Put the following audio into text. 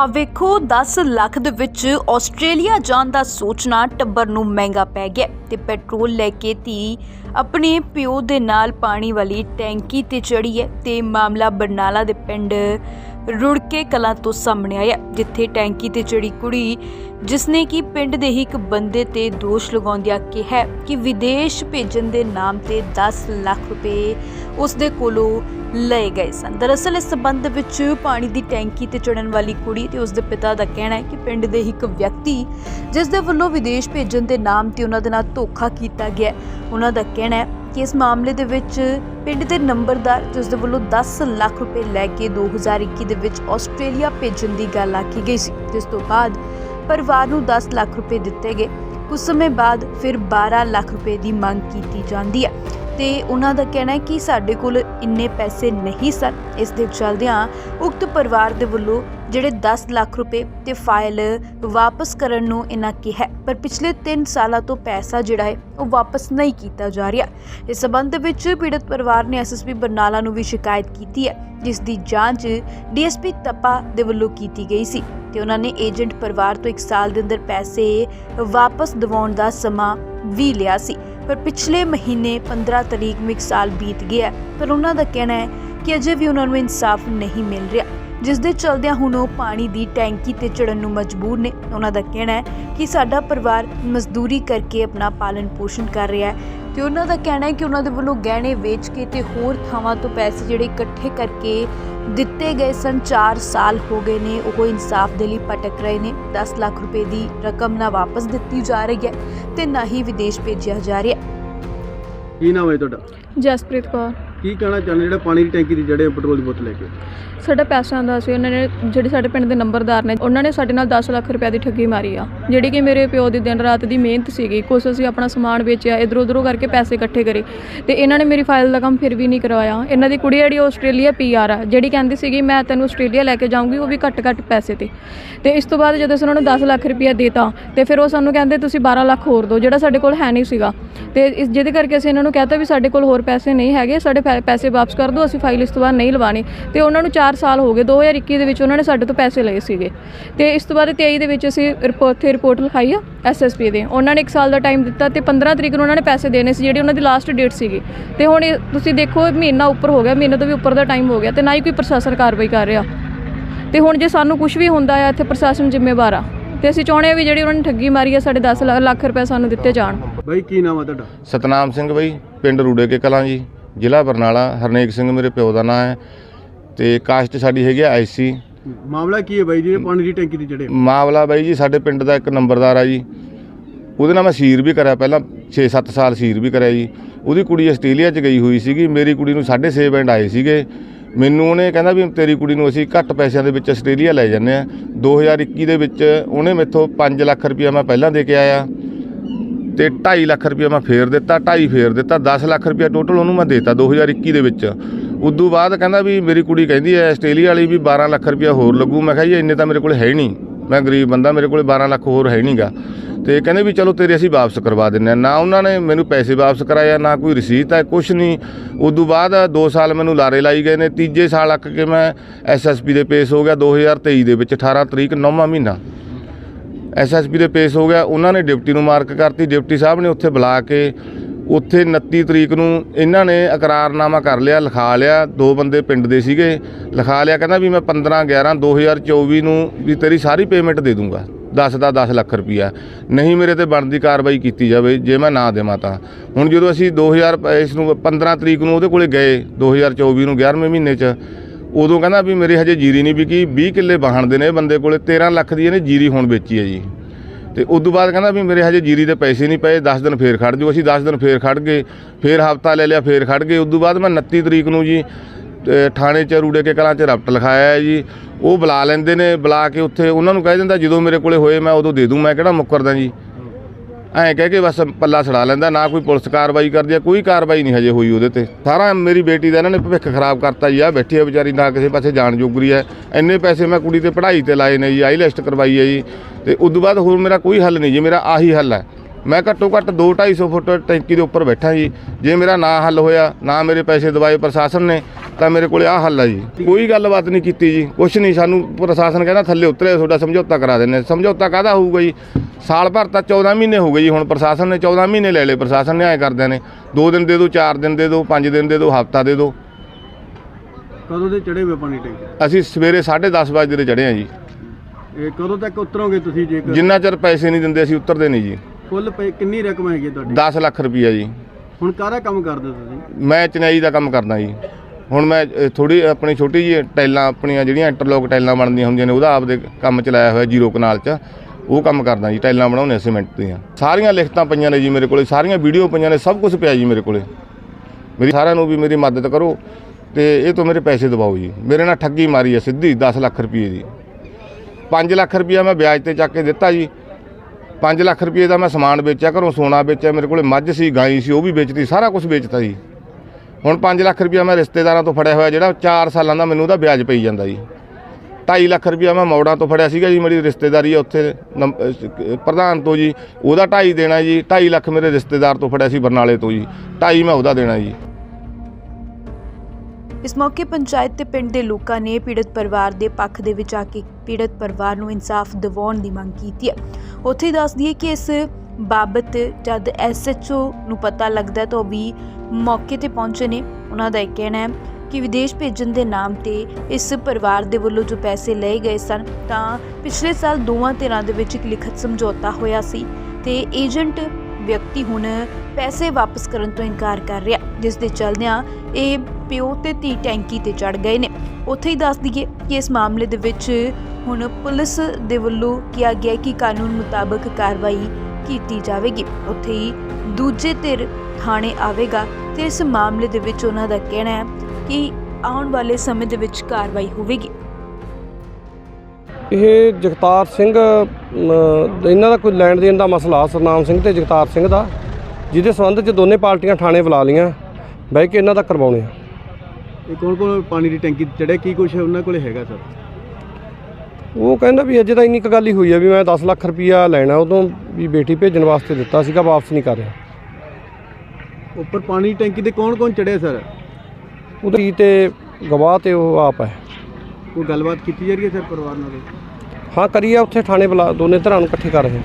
ਆ ਵੇਖੋ 10 ਲੱਖ ਦੇ ਵਿੱਚ ਆਸਟ੍ਰੇਲੀਆ ਜਾਣ ਦਾ ਸੋਚਣਾ ਟੱਬਰ ਨੂੰ ਮਹਿੰਗਾ ਪੈ ਗਿਆ ਤੇ ਪੈਟਰੋਲ ਲੈ ਕੇ ਧੀ ਆਪਣੇ ਪਿਓ ਦੇ ਨਾਲ ਪਾਣੀ ਵਾਲੀ ਟੈਂਕੀ ਤੇ ਚੜੀ ਹੈ ਤੇ ਮਾਮਲਾ ਬਰਨਾਲਾ ਦੇ ਪਿੰਡ ਰੁੜਕੇ ਕਲਾਂ ਤੋਂ ਸਾਹਮਣੇ ਆਇਆ, ਜਿੱਥੇ ਟੈਂਕੀ ਤੇ ਚੜੀ ਕੁੜੀ, ਜਿਸਨੇ ਕਿ ਪਿੰਡ ਦੇ ਹੀ ਇੱਕ ਬੰਦੇ ਤੇ ਦੋਸ਼ ਲਗਾਉਂਦਿਆਂ ਕਿਹਾ ਕਿ ਵਿਦੇਸ਼ ਭੇਜਣ ਦੇ ਨਾਮ ਤੇ 10 ਲੱਖ ਰੁਪਏ ਉਸ ਦੇ ਕੋਲੋਂ ਲਏ ਗਏ ਸਨ। ਦਰਅਸਲ, ਇਸ ਸਬੰਧ ਵਿੱਚ ਪਾਣੀ ਦੀ ਟੈਂਕੀ ਤੇ ਚੜਨ ਵਾਲੀ ਕੁੜੀ ਤੇ ਉਸ ਦੇ ਪਿਤਾ ਦਾ ਕਹਿਣਾ ਹੈ ਕਿ ਪਿੰਡ ਦੇ ਹੀ ਇੱਕ ਵਿਅਕਤੀ ਜਿਸ ਦੇ ਵੱਲੋਂ ਵਿਦੇਸ਼ ਭੇਜਣ ਦੇ ਨਾਮ ਤੇ ਉਹਨਾਂ ਦੇ ਨਾਲ ਧੋਖਾ ਕੀਤਾ ਗਿਆ, ਉਹਨਾਂ ਦਾ ਕਹਿਣਾ ਹੈ ਕਿ ਇਸ ਮਾਮਲੇ ਦੇ ਵਿੱਚ ਪਿੰਡ ਦੇ ਨੰਬਰਦਾਰ ਜਿਸ ਦੇ ਵੱਲੋਂ 10 ਲੱਖ ਰੁਪਏ ਲੈ ਕੇ 2021 ਦੇ ਵਿੱਚ ਆਸਟ੍ਰੇਲੀਆ ਭੇਜਣ ਦੀ ਗੱਲ ਆਖੀ ਗਈ ਸੀ, ਜਿਸ ਤੋਂ ਬਾਅਦ ਪਰਿਵਾਰ ਨੂੰ 10 ਲੱਖ ਰੁਪਏ ਦਿੱਤੇ ਗਏ। ਕੁਝ ਸਮੇਂ ਬਾਅਦ ਫਿਰ 12 ਲੱਖ ਰੁਪਏ ਦੀ ਮੰਗ ਕੀਤੀ ਜਾਂਦੀ ਹੈ ਤੇ ਉਹਨਾਂ ਦਾ ਕਹਿਣਾ ਹੈ ਕਿ ਸਾਡੇ ਕੋਲ ਇੰਨੇ ਪੈਸੇ ਨਹੀਂ ਸਨ। ਇਸ ਦੇ ਚਲਦਿਆਂ ਉਕਤ ਪਰਿਵਾਰ ਦੇ ਵੱਲੋਂ ਜਿਹੜੇ 10 ਲੱਖ ਰੁਪਏ ਤੇ ਫਾਈਲ ਵਾਪਸ ਕਰਨ ਨੂੰ ਇਹਨਾਂ ਕਿਹਾ ਪਰ ਪਿਛਲੇ 3 ਸਾਲਾਂ ਤੋਂ ਪੈਸਾ ਜਿਹੜਾ ਹੈ, ਉਹ ਵਾਪਸ ਨਹੀਂ ਕੀਤਾ ਜਾ ਰਿਹਾ। ਇਸ ਸਬੰਧ ਵਿੱਚ ਪੀੜਤ ਪਰਿਵਾਰ ਨੇ ਐਸਐਸਪੀ ਬਰਨਾਲਾ ਨੂੰ ਵੀ ਸ਼ਿਕਾਇਤ ਕੀਤੀ ਹੈ, ਜਿਸ ਦੀ ਜਾਂਚ ਡੀਐਸਪੀ ਤਪਾ ਦੇ ਵੱਲੋਂ ਕੀਤੀ ਗਈ ਸੀ ਤੇ ਉਹਨਾਂ ਨੇ ਏਜੰਟ ਪਰਿਵਾਰ ਤੋਂ 1 ਸਾਲ ਦੇ ਅੰਦਰ ਪੈਸੇ ਵਾਪਸ ਦਿਵਾਉਣ ਦਾ ਸਮਾਂ ਵੀ ਲਿਆ ਸੀ। ਪਰ ਪਿਛਲੇ ਮਹੀਨੇ 15 ਤਰੀਕ ਨੂੰ 1 ਸਾਲ ਬੀਤ ਗਿਆ ਪਰ ਉਹਨਾਂ ਦਾ ਕਹਿਣਾ ਹੈ ਕਿ ਅਜੇ ਵੀ ਉਹਨਾਂ ਨੂੰ ਇਨਸਾਫ ਨਹੀਂ ਮਿਲ ਰਿਹਾ। ਜਿਸ ਦੇ ਚਲਦਿਆਂ ਹੁਣ ਉਹ ਪਾਣੀ ਦੀ ਟੈਂਕੀ ਤੇ ਚੜਨ ਨੂੰ ਮਜਬੂਰ ਨੇ। ਉਹਨਾਂ ਦਾ ਕਹਿਣਾ ਹੈ ਕਿ ਸਾਡਾ ਪਰਿਵਾਰ ਮਜ਼ਦੂਰੀ ਕਰਕੇ ਆਪਣਾ ਪਾਲਣ ਪੋਸ਼ਣ ਕਰ ਰਿਹਾ ਹੈ ਤੇ ਉਹਨਾਂ ਦਾ ਕਹਿਣਾ ਹੈ ਕਿ ਉਹਨਾਂ ਦੇ ਵੱਲੋਂ ਗਹਿਣੇ ਵੇਚ ਕੇ ਤੇ ਹੋਰ ਥਾਵਾਂ ਤੋਂ ਪੈਸੇ ਜਿਹੜੇ ਇਕੱਠੇ ਕਰਕੇ ਦਿੱਤੇ ਗਏ ਸਨ 4 ਸਾਲ ਹੋ ਗਏ ਨੇ ਉਹ ਇਨਸਾਫ ਦੇ ਲਈ ਭਟਕ ਰਹੇ ਨੇ। 10 ਲੱਖ ਰੁਪਏ ਦੀ ਰਕਮ ਨਾ ਵਾਪਸ ਦਿੱਤੀ ਜਾ ਰਹੀ ਹੈ ਤੇ ਨਾ ਹੀ ਵਿਦੇਸ਼ ਭੇਜਿਆ ਜਾ ਰਿਹਾ। ਕੀ ਨਾਮ ਹੈ ਤੁਹਾਡਾ? ਜਸਪ੍ਰੀਤ ਕੌਰ। ਕੀ ਕਹਿਣਾ ਚਾਹੁੰਦੇ ਜਿਹੜਾ ਪਾਣੀ ਦੀ ਟੈਂਕੀ ਦੀ ਜੜੇ ਪੈਟਰੋਲ ਦੀ ਬੋਤਲ ਲੈ ਕੇ ਸਾਡਾ ਪੈਸਾ ਦਾ ਸੀ। ਉਹਨਾਂ ਨੇ ਜਿਹੜੇ ਸਾਡੇ ਪਿੰਡ ਦੇ ਨੰਬਰਦਾਰ ਨੇ, ਉਹਨਾਂ ਨੇ ਸਾਡੇ ਨਾਲ 10 ਲੱਖ ਰੁਪਏ ਦੀ ਠੱਗੀ ਮਾਰੀ ਆ। ਜਿਹੜੀ ਕਿ ਮੇਰੇ ਪਿਓ ਦੀ ਦਿਨ ਰਾਤ ਦੀ ਮਿਹਨਤ ਸੀਗੀ। ਕੁਛ ਅਸੀਂ ਆਪਣਾ ਸਮਾਨ ਵੇਚਿਆ, ਇਧਰੋਂ ਉਧਰੋਂ ਕਰਕੇ ਪੈਸੇ ਇਕੱਠੇ ਕਰੇ। ਤੇ ਇਹਨਾਂ ਨੇ ਮੇਰੀ ਫਾਈਲ ਦਾ ਕੰਮ ਫਿਰ ਵੀ ਨਹੀਂ ਕਰਵਾਇਆ। ਇਹਨਾਂ ਦੀ ਕੁੜੀ ਜਿਹੜੀ, ਉਹ ਆਸਟ੍ਰੇਲੀਆ ਪੀਆਰ ਆ। ਜਿਹੜੀ ਕਹਿੰਦੀ ਸੀਗੀ, ਮੈਂ ਤੈਨੂੰ ਆਸਟ੍ਰੇਲੀਆ ਲੈ ਕੇ ਜਾਊਂਗੀ, ਉਹ ਵੀ ਘੱਟ ਘੱਟ ਪੈਸੇ ਤੇ। ਤੇ ਇਸ ਤੋਂ ਬਾਅਦ ਜਦੋਂ ਅਸੀਂ ਉਹਨਾਂ ਨੂੰ 10 ਲੱਖ ਰੁਪਏ ਦੇਤਾ, ਤੇ ਫਿਰ ਉਹ ਸਾਨੂੰ ਕਹਿੰਦੇ, ਤੁਸੀਂ 12 ਲੱਖ ਹੋਰ ਦਿਓ। ਜਿਹੜਾ ਸਾਡੇ ਕੋਲ ਹੈ ਨਹੀਂ ਸੀਗਾ। ਤੇ ਇਸ, ਜਿਹਦੇ ਕਰਕੇ ਅਸੀਂ ਇਹਨਾਂ ਨੂੰ ਕਹਤਾ ਵੀ ਸਾਡੇ ਕੋਲ ਹੋਰ ਪੈਸੇ ਨਹੀਂ ਹੈਗੇ, ਸਾਡੇ ਪੈਸੇ ਵਾਪਸ ਕਰ ਦਿਓ ਅਸੀਂ ਫਾਈਲ ਇਸ ਤੋਂ ਬਾਅਦ ਨਹੀਂ ਲਵਾਣੀ ਤੇ ਉਹਨਾਂ ਨੂੰ 4 ਸਾਲ ਹੋ ਗਏ 2021 ਦੇ ਵਿੱਚ ਉਹਨਾਂ ਨੇ ਸਾਡੇ ਤੋਂ ਪੈਸੇ ਲਏ ਸੀਗੇ। ਤੇ ਇਸ ਤੋਂ ਬਾਅਦ 23 ਦੇ ਵਿੱਚ ਅਸੀਂ ਰਿਪੋਰਟ ਤੇ ਰਿਪੋਰਟ ਲਿਖਾਈ ਆ ਐਸਐਸਪੀ ਦੇ। ਉਹਨਾਂ ਨੇ 1 ਸਾਲ ਦਾ ਟਾਈਮ ਦਿੱਤਾ ਤੇ 15 ਤਰੀਕ ਨੂੰ ਉਹਨਾਂ ਨੇ ਪੈਸੇ ਦੇਣੇ ਸੀ ਜਿਹੜੀ ਉਹਨਾਂ ਦੀ ਲਾਸਟ ਡੇਟ ਸੀਗੀ। ਤੇ ਹੁਣ ਤੁਸੀਂ ਦੇਖੋ ਮਹੀਨਾ ਉੱਪਰ ਹੋ ਗਿਆ ਮਹੀਨੇ ਤੋਂ ਵੀ ਉੱਪਰ ਦਾ ਟਾਈਮ ਹੋ ਗਿਆ ਤੇ ਨਾ ਹੀ ਕੋਈ ਪ੍ਰਸ਼ਾਸਨ ਕਾਰਵਾਈ ਕਰ ਰਿਹਾ। ਤੇ ਹੁਣ ਜੇ ਸਾਨੂੰ ਕੁਝ ਵੀ ਹੁੰਦਾ ਆ ਇੱਥੇ ਪ੍ਰਸ਼ਾਸਨ ਜ਼ਿੰਮੇਵਾਰ ਆ। ਤੇ ਅਸੀਂ ਚਾਹੁੰਦੇ ਆ ਵੀ ਜਿਹੜੀ ਉਹਨਾਂ ਨੇ ਠੱਗੀ ਮਾਰੀ ਆ ਸਾਡੇ 10 ਲੱਖ- ਰੁਪਏ ਸਾਨੂੰ ਦਿੱਤੇ ਜਾਣ। ਬਾਈ ਕੀ ਨਾਮ ਹੈ ਤੁਹਾਡਾ? ਸਤਨਾਮ ਸਿੰਘ ਬਈ ਪਿੰਡ ਰੂੜੇ ਕੇ ਕਲਾਂ ਜੀ। ਜ਼ਿਲ੍ਹਾ ਬਰਨਾਲਾ ਹਰਨੇਕ ਸਿੰਘ ਮੇਰੇ ਪਿਓ ਦਾ ਨਾਮ ਹੈ ਤੇ ਕਾਸਟ ਸਾਡੀ ਹੈਗੀ ਆਈਸੀ ਮਾਮਲਾ ਕੀ ਹੈ ਬਾਈ ਜੀ? ਇਹ ਪਾਣੀ ਦੀ ਟੈਂਕੀ ਦੀ ਜੜੇ ਮਾਮਲਾ ਬਾਈ ਜੀ ਸਾਡੇ ਪਿੰਡ ਦਾ ਇੱਕ ਨੰਬਰਦਾਰ ਆ ਜੀ। ਉਹਦੇ ਨਾਲ ਮੈਂ ਸੀਰ ਵੀ ਕਰਿਆ ਪਹਿਲਾਂ 6-7 ਸਾਲ ਸੀਰ ਵੀ ਕਰਿਆ ਜੀ। ਉਹਦੀ ਕੁੜੀ ਆਸਟ੍ਰੇਲੀਆ 'ਚ ਗਈ ਹੋਈ ਸੀਗੀ। ਮੇਰੀ ਕੁੜੀ ਨੂੰ 6.5 ਬੈਂਡ ਆਏ ਸੀਗੇ। ਮੈਨੂੰ ਉਹਨੇ ਕਹਿੰਦਾ ਵੀ ਤੇਰੀ ਕੁੜੀ ਨੂੰ ਅਸੀਂ ਘੱਟ ਪੈਸਿਆਂ ਦੇ ਵਿੱਚ ਆਸਟ੍ਰੇਲੀਆ ਲੈ ਜਾਂਦੇ ਆ। 2021 ਦੇ ਵਿੱਚ ਉਹਨੇ ਮੈਥੋਂ 5 ਲੱਖ ਰੁਪਇਆ ਮੈਂ ਪਹਿਲਾਂ ਦੇ ਕੇ ਆਇਆ। ਤੇ 2.5 ਲੱਖ ਰੁਪਇਆ ਮੈਂ ਫੇਰ ਦਿੱਤਾ 2.5 ਫੇਰ ਦਿੱਤਾ 10 ਲੱਖ ਰੁਪਇਆ ਟੋਟਲ ਉਹਨੂੰ ਮੈਂ ਦੇਤਾ 2021 ਦੇ ਵਿੱਚ। ਉਦੋਂ ਬਾਅਦ ਕਹਿੰਦਾ ਵੀ ਮੇਰੀ ਕੁੜੀ ਕਹਿੰਦੀ ਹੈ ਆਸਟ੍ਰੇਲੀਆ ਵਾਲੀ ਵੀ 12 ਲੱਖ ਰੁਪਇਆ ਹੋਰ ਲੱਗੂ। ਮੈਂ ਕਿਹਾ ਜੀ, ਇੰਨੇ ਤਾਂ ਮੇਰੇ ਕੋਲ ਹੈ ਹੀ ਨਹੀਂ। ਮੈਂ ਗਰੀਬ ਬੰਦਾ, ਮੇਰੇ ਕੋਲ 12 ਲੱਖ ਹੋਰ ਹੈ ਨਹੀਂਗਾ। ਤੇ ਕਹਿੰਦੇ ਵੀ ਚਲੋ ਤੇਰੇ ਅਸੀਂ ਵਾਪਸ ਕਰਵਾ ਦਿੰਨੇ ਆ। ਨਾ ਉਹਨਾਂ ਨੇ ਮੈਨੂੰ ਪੈਸੇ ਵਾਪਸ ਕਰਾਇਆ ਨਾ ਕੋਈ ਰਸੀਦ ਹੈ ਕੁਛ ਨਹੀਂ। ਉਦੋਂ ਬਾਅਦ 2 ਸਾਲ ਮੈਨੂੰ ਲਾਰੇ ਲਾਈ ਗਏ ਨੇ। ਤੀਜੇ ਸਾਲ ਅੱਕ ਕੇ ਮੈਂ ਐਸਐਸਪੀ ਦੇ ਪੇਸ਼ ਹੋ ਗਿਆ 2023 ਦੇ ਵਿੱਚ 18 ਤਰੀਕ 9ਵਾਂ ਮਹੀਨਾ। ਐਸਐਸਪੀ ਦੇ ਪੇਸ਼ ਹੋ ਗਿਆ, ਉਹਨਾਂ ਨੇ ਡਿਪਟੀ ਨੂੰ ਮਾਰਕ ਕਰਤੀ, ਡਿਪਟੀ ਸਾਹਿਬ ਨੇ ਉੱਥੇ ਬੁਲਾ ਕੇ ਉੱਥੇ 29 ਤਰੀਕ ਨੂੰ ਇਹਨਾਂ ਨੇ ਇਕਰਾਰਨਾਮਾ ਕਰ ਲਿਆ, ਲਿਖਾ ਲਿਆ, ਦੋ ਬੰਦੇ ਪਿੰਡ ਦੇ ਸੀਗੇ, ਲਿਖਾ ਲਿਆ, ਕਹਿੰਦਾ ਵੀ ਮੈਂ 15 11 2024 ਨੂੰ ਵੀ ਤੇਰੀ ਸਾਰੀ ਪੇਮੈਂਟ ਦੇ ਦੂੰਗਾ 10 ਦਾ 10 ਲੱਖ ਰੁਪਈਆ, ਨਹੀਂ ਮੇਰੇ ਤੇ ਬਣਦੀ ਕਾਰਵਾਈ ਕੀਤੀ ਜਾਵੇ, ਜੇ ਮੈਂ ਨਾ ਦੇਵਾਂ ਤਾਂ। ਹੁਣ ਜਦੋਂ ਅਸੀਂ 2000 ਇਸ ਨੂੰ 15 ਤਰੀਕ ਨੂੰ ਉਹਦੇ ਕੋਲੇ ਗਏ 2024 ਨੂੰ 11ਵੇਂ ਮਹੀਨੇ 'ਚ ਉਦੋਂ ਕਹਿੰਦਾ ਵੀ ਮੇਰੇ ਹਜੇ ਜੀਰੀ ਨਹੀਂ ਵਿਕੀ 20 ਕਿੱਲੇ ਵਾਹਣ ਦੇ ਨੇ ਬੰਦੇ ਕੋਲੇ 13 ਲੱਖ ਦੀ ਇਹਨੇ ਜੀਰੀ ਹੁਣ ਵੇਚੀ ਹੈ ਜੀ। ਤੇ ਉਦੋਂ ਬਾਅਦ ਕਹਿੰਦਾ ਵੀ ਮੇਰੇ ਹਜੇ ਜੀਰੀ ਦੇ ਪੈਸੇ ਨਹੀਂ ਪਏ 10 ਦਿਨ ਫੇਰ ਖੜ ਜਾਓ, ਅਸੀਂ 10 ਦਿਨ ਫੇਰ ਖੜ ਗਏ, ਫੇਰ ਹਫਤਾ ਲੈ ਲਿਆ, ਫੇਰ ਖੜ ਗਏ। ਉਦੋਂ ਬਾਅਦ ਮੈਂ 29 ਤਰੀਕ ਨੂੰ ਜੀ, ਤੇ ਥਾਣੇ ਚ ਰੂੜੇ ਕੇ ਕਲਾਂ ਚ ਰਪਟ ਲਿਖਾਇਆ ਜੀ, ਉਹ ਬੁਲਾ ਲੈਂਦੇ ਨੇ, ਬੁਲਾ ਕੇ ਉੱਥੇ ਉਹਨਾਂ ਨੂੰ ਕਹਿ ਦਿੰਦਾ, ਜਦੋਂ ਮੇਰੇ ਕੋਲੇ ਹੋਏ ਮੈਂ ਉਦੋਂ ਦੇ ਦੂੰ, ਮੈਂ ਕਿਹੜਾ ਮੁੱਕਰਦਾ ਜੀ। ਐਂ ਕਹਿ ਕੇ ਬਸ ਪੱਲਾ ਛੜਾ ਲੈਂਦਾ, ਨਾ ਕੋਈ ਪੁਲਿਸ ਕਾਰਵਾਈ ਕਰਦੀ ਹੈ ਕੋਈ ਕਾਰਵਾਈ ਨਹੀਂ ਹਜੇ ਹੋਈ ਉਹਦੇ ਤੇ। ਸਾਰਾ ਮੇਰੀ ਬੇਟੀ ਦਾ ਇਹਨਾਂ ਨੇ ਭਵਿੱਖ ਖਰਾਬ ਕਰਤਾ ਜੀ, ਆ ਬੈਠੀ ਹੈ ਵਿਚਾਰੀ, ਨਾ ਕਿਸੇ ਪਾਸੇ ਜਾਣ ਜੋਗਰੀ ਹੈ ਇੰਨੇ ਪੈਸੇ ਮੈਂ ਕੁੜੀ ਤੇ ਪੜ੍ਹਾਈ ਤੇ ਲਾਏ ਨੇ ਜੀ, ਆਈ ਲਿਸਟ ਕਰਵਾਈ ਹੈ ਜੀ। ਤੇ ਤੋਂ ਬਾਅਦ ਹੋਰ ਮੇਰਾ ਕੋਈ ਹੱਲ ਨਹੀਂ ਜੀ, ਮੇਰਾ ਆਹੀ ਹੱਲ ਹੈ ਮੈਂ ਘੱਟੋ ਘੱਟ 2-250 ਫੁੱਟ ਟੈਂਕੀ ਦੇ ਉੱਪਰ ਬੈਠਾ ਜੀ। ਜੇ ਮੇਰਾ ਨਾ ਹੱਲ ਹੋਇਆ, ਨਾ ਮੇਰੇ ਪੈਸੇ ਦਵਾਏ ਪ੍ਰਸ਼ਾਸਨ ਨੇ, ਤਾਂ ਮੇਰੇ ਕੋਲੇ ਆਹ ਹੱਲ ਹੈ ਜੀ। ਕੋਈ ਗੱਲਬਾਤ ਨਹੀਂ ਕੀਤੀ ਜੀ, ਕੁਛ ਨਹੀਂ। ਸਾਨੂੰ ਪ੍ਰਸ਼ਾਸਨ ਕਹਿੰਦਾ ਥੱਲੇ ਉਤਰੇ, ਤੁਹਾਡਾ ਸਮਝੌਤਾ ਕਰਾ ਦਿੰਦੇ ਸਮਝੌਤਾ ਕਾਹਦਾ ਹੋਊਗਾ ਜੀ? ਸਾਲ ਭਰ ਤਾਂ 14 ਮਹੀਨੇ ਹੋ ਗਏ ਜੀ ਹੁਣ ਪ੍ਰਸ਼ਾਸਨ ਨੇ 14 ਮਹੀਨੇ ਲੈ ਲਏ ਪ੍ਰਸ਼ਾਸਨ ਨੇ ਐਂ ਕਰਦਿਆਂ ਨੇ। 2 ਦਿਨ ਦੇ ਦਿਓ 4 ਦਿਨ ਦੇ ਦਿਓ 5 ਦਿਨ ਦੇ ਦਿਓ ਹਫਤਾ ਦੇ ਦਿਓ। ਕਦੋਂ ਦੇ ਚੜੇ ਹੋਏ ਪਾਣੀ ਟੈਂਕੀ? ਅਸੀਂ ਸਵੇਰੇ 10:30 ਵਜੇ ਦੇ ਚੜ੍ਹੇ ਆ ਜੀ। ਇਹ ਕਦੋਂ ਤੱਕ ਉਤਰੋਗੇ ਤੁਸੀਂ ਜੇਕਰ ਜਿੰਨਾ ਚਿਰ ਪੈਸੇ ਨਹੀਂ ਦਿੰਦੇ ਅਸੀਂ ਉਤਰਦੇ ਨਹੀਂ ਜੀ। ਕੁੱਲ ਕਿੰਨੀ ਰਕਮ ਹੈਗੀ ਤੁਹਾਡੀ? 10 ਲੱਖ ਰੁਪਈਆ ਜੀ। ਹੁਣ ਕਾਹਦਾ ਕੰਮ ਕਰਦੇ ਤੁਸੀਂ? ਮੈਂ ਚਨਾਈ ਦਾ ਕੰਮ ਕਰਦਾ ਜੀ। ਹੁਣ ਮੈਂ ਥੋੜੀ ਆਪਣੀ ਛੋਟੀ ਜਿਹੀ ਟੈਲਾਂ ਆਪਣੀਆਂ ਜਿਹੜੀਆਂ ਇੰਟਰਲੋਕ ਟੈਲਾਂ ਬਣਦੀਆਂ ਹੁੰਦੀਆਂ ਨੇ ਉਹਦਾ ਆਪਦੇ ਕੰਮ ਚਲਾਇਆ ਹੋਇਆ ਜੀਰੋ ਕਨਾਲ 'ਚ। ਉਹ ਕੰਮ ਕਰਦਾ ਜੀ, ਟਾਈਲਾਂ ਬਣਾਉਂਦੇ ਸੀਮੈਂਟ ਦੀਆਂ। ਸਾਰੀਆਂ ਲਿਖਤਾਂ ਪਈਆਂ ਨੇ ਜੀ ਮੇਰੇ ਕੋਲੇ, ਸਾਰੀਆਂ ਵੀਡੀਓ ਪਈਆਂ ਨੇ, ਸਭ ਕੁਝ ਪਿਆ ਜੀ ਮੇਰੇ ਕੋਲੇ। ਮੇਰੀ ਸਾਰਿਆਂ ਨੂੰ ਵੀ ਮੇਰੀ ਮਦਦ ਕਰੋ ਤੇ ਇਹ ਤੋਂ ਮੇਰੇ ਪੈਸੇ ਦਬਾਓ ਜੀ। ਮੇਰੇ ਨਾਲ ਠੱਗੀ ਮਾਰੀ ਹੈ ਸਿੱਧੀ 10 ਲੱਖ ਰੁਪਏ ਦੀ। 5 ਲੱਖ ਰੁਪਇਆ ਮੈਂ ਵਿਆਜ ਤੇ ਚੱਕ ਕੇ ਦਿੱਤਾ ਜੀ। 5 ਲੱਖ ਰੁਪਏ ਦਾ ਮੈਂ ਸਮਾਨ ਵੇਚਿਆ, ਘਰੋਂ ਸੋਨਾ ਵੇਚਿਆ, ਮੇਰੇ ਕੋਲੇ ਮੱਝ ਸੀ, ਗਾਈ ਸੀ, ਉਹ ਵੀ ਵੇਚਤੀ, ਸਾਰਾ ਕੁਝ ਵੇਚਤਾ ਜੀ। ਹੁਣ 5 ਲੱਖ ਰੁਪਇਆ ਮੈਂ ਰਿਸ਼ਤੇਦਾਰਾਂ ਤੋਂ ਫੜਿਆ ਹੋਇਆ, ਜਿਹੜਾ 4 ਸਾਲਾਂ ਦਾ ਮੈਨੂੰ ਉਹਦਾ ਵਿਆਜ ਪਈ ਜਾਂਦਾ ਜੀ। 2.5 ਲੱਖ ਰੁਪਇਆ ਮੈਂ ਮੌੜਾਂ ਤੋਂ ਫੜਿਆ ਸੀਗਾ ਜੀ, ਮੇਰੀ ਰਿਸ਼ਤੇਦਾਰੀ ਹੈ ਉੱਥੇ ਪ੍ਰਧਾਨ ਤੋਂ ਜੀ। ਉਹਦਾ 2.5 ਦੇਣਾ ਜੀ 2.5 ਲੱਖ ਮੇਰੇ ਰਿਸ਼ਤੇਦਾਰ ਤੋਂ ਫੜਿਆ ਸੀ ਬਰਨਾਲੇ ਤੋਂ ਜੀ। 2.5 ਮੈਂ ਉਹਦਾ ਦੇਣਾ ਜੀ। ਇਸ ਮੌਕੇ ਪੰਚਾਇਤ ਤੇ ਪਿੰਡ ਦੇ ਲੋਕਾਂ ਨੇ ਪੀੜਤ ਪਰਿਵਾਰ ਦੇ ਪੱਖ ਦੇ ਵਿੱਚ ਆ ਕੇ ਪੀੜਤ ਪਰਿਵਾਰ ਨੂੰ ਇਨਸਾਫ ਦਿਵਾਉਣ ਦੀ ਮੰਗ ਕੀਤੀ ਹੈ। ਉੱਥੇ ਹੀ ਦੱਸ ਦਈਏ ਕਿ ਇਸ ਬਾਬਤ ਜਦ ਐਸਐਚਓ ਨੂੰ ਪਤਾ ਲੱਗਦਾ ਤਾਂ ਉਹ ਵੀ ਮੌਕੇ ਤੇ ਪਹੁੰਚੇ ਨੇ। ਉਹਨਾਂ ਦਾ ਇਹ ਕਹਿਣਾ ਹੈ ਕਿ ਵਿਦੇਸ਼ ਭੇਜਣ ਦੇ ਨਾਮ ਤੇ ਇਸ ਪਰਿਵਾਰ ਦੇ ਵੱਲੋਂ ਜੋ ਪੈਸੇ ਲਏ ਗਏ ਸਨ, ਤਾਂ ਪਿਛਲੇ ਸਾਲ ਦੋਵਾਂ ਧਿਰਾਂ ਦੇ ਵਿੱਚ ਇੱਕ ਲਿਖਤ ਸਮਝੌਤਾ ਹੋਇਆ ਸੀ ਤੇ ਏਜੰਟ ਵਿਅਕਤੀ ਹੁਣ ਪੈਸੇ ਵਾਪਸ ਕਰਨ ਤੋਂ ਇਨਕਾਰ ਕਰ ਰਿਹਾ। ਜਿਸ ਦੇ ਚਲਦਿਆਂ ਇਹ ਪਿਓ ਤੇ ਧੀ ਟੈਂਕੀ ਤੇ ਚੜ ਗਏ ਨੇ। ਉੱਥੇ ਹੀ ਦੱਸ ਦਈਏ ਕਿ ਇਸ ਮਾਮਲੇ ਦੇ ਵਿੱਚ ਹੁਣ ਪੁਲਿਸ ਦੇ ਵੱਲੋਂ ਕਿਹਾ ਗਿਆ ਕਿ ਕਾਨੂੰਨ ਮੁਤਾਬਕ ਕਾਰਵਾਈ ਕੀਤੀ ਜਾਵੇਗੀ। ਉੱਥੇ ਹੀ ਦੂਜੇ ਧਿਰ ਥਾਣੇ ਆਵੇਗਾ ਤੇ ਇਸ ਮਾਮਲੇ ਦੇ ਵਿੱਚ ਉਹਨਾਂ ਦਾ ਕਹਿਣਾ ਹੈ ਕਿ ਆਉਣ ਵਾਲੇ ਸਮੇਂ ਦੇ ਵਿੱਚ ਕਾਰਵਾਈ ਹੋਵੇਗੀ। ਇਹ ਜਗਤਾਰ ਸਿੰਘ ਇਹਨਾਂ ਦਾ ਕੋਈ ਲੈਣ ਦੇਣ ਦਾ ਮਸਲਾ ਸਰਨਾਮ ਸਿੰਘ ਤੇ ਜਗਤਾਰ ਸਿੰਘ ਦਾ ਜਿਹਦੇ ਸੰਬੰਧ 'ਚ ਦੋਨੇ ਪਾਰਟੀਆਂ ਥਾਣੇ ਬੁਲਾ ਲੀਆਂ ਬਹਿ ਕੇ ਇਹਨਾਂ ਦਾ ਕਰਵਾਉਣੇ ਆ। ਇਹ ਕੌਣ ਕੌਣ ਪਾਣੀ ਦੀ ਟੈਂਕੀ ਤੇ ਚੜਿਆ ਕੀ ਕੁਝ ਉਹਨਾਂ ਕੋਲੇ ਹੈਗਾ ਸਰ? ਉਹ ਕਹਿੰਦਾ ਵੀ ਅਜੇ ਤਾਂ ਇੰਨੀ ਕੁ ਗੱਲ ਹੀ ਹੋਈ ਆ ਵੀ ਮੈਂ 10 ਲੱਖ ਰੁਪਈਆ ਲੈਣਾ ਉਦੋਂ ਵੀ ਬੇਟੀ ਭੇਜਣ ਵਾਸਤੇ ਦਿੱਤਾ ਸੀਗਾ ਵਾਪਸ ਨਹੀਂ ਕਰ ਰਿਹਾ। ਉੱਪਰ ਪਾਣੀ ਦੀ ਟੈਂਕੀ ਤੇ ਕੌਣ ਕੌਣ ਚੜਿਆ ਸਰ? ਉਹਦੀ ਤੇ ਗਵਾਹ ਤੇ ਉਹ ਆਪ ਹੈ। ਕੋਈ ਗੱਲਬਾਤ ਕੀਤੀ ਜਾ ਰਹੀ ਹੈ ਸਰ ਪਰਿਵਾਰ ਨਾਲ? ਹਾਂ ਕਰੀਏ ਉੱਥੇ ਥਾਣੇ ਬੁਲਾ ਦੋਨੇ ਧਿਰਾਂ ਨੂੰ ਇਕੱਠੇ ਕਰ ਰਹੇ।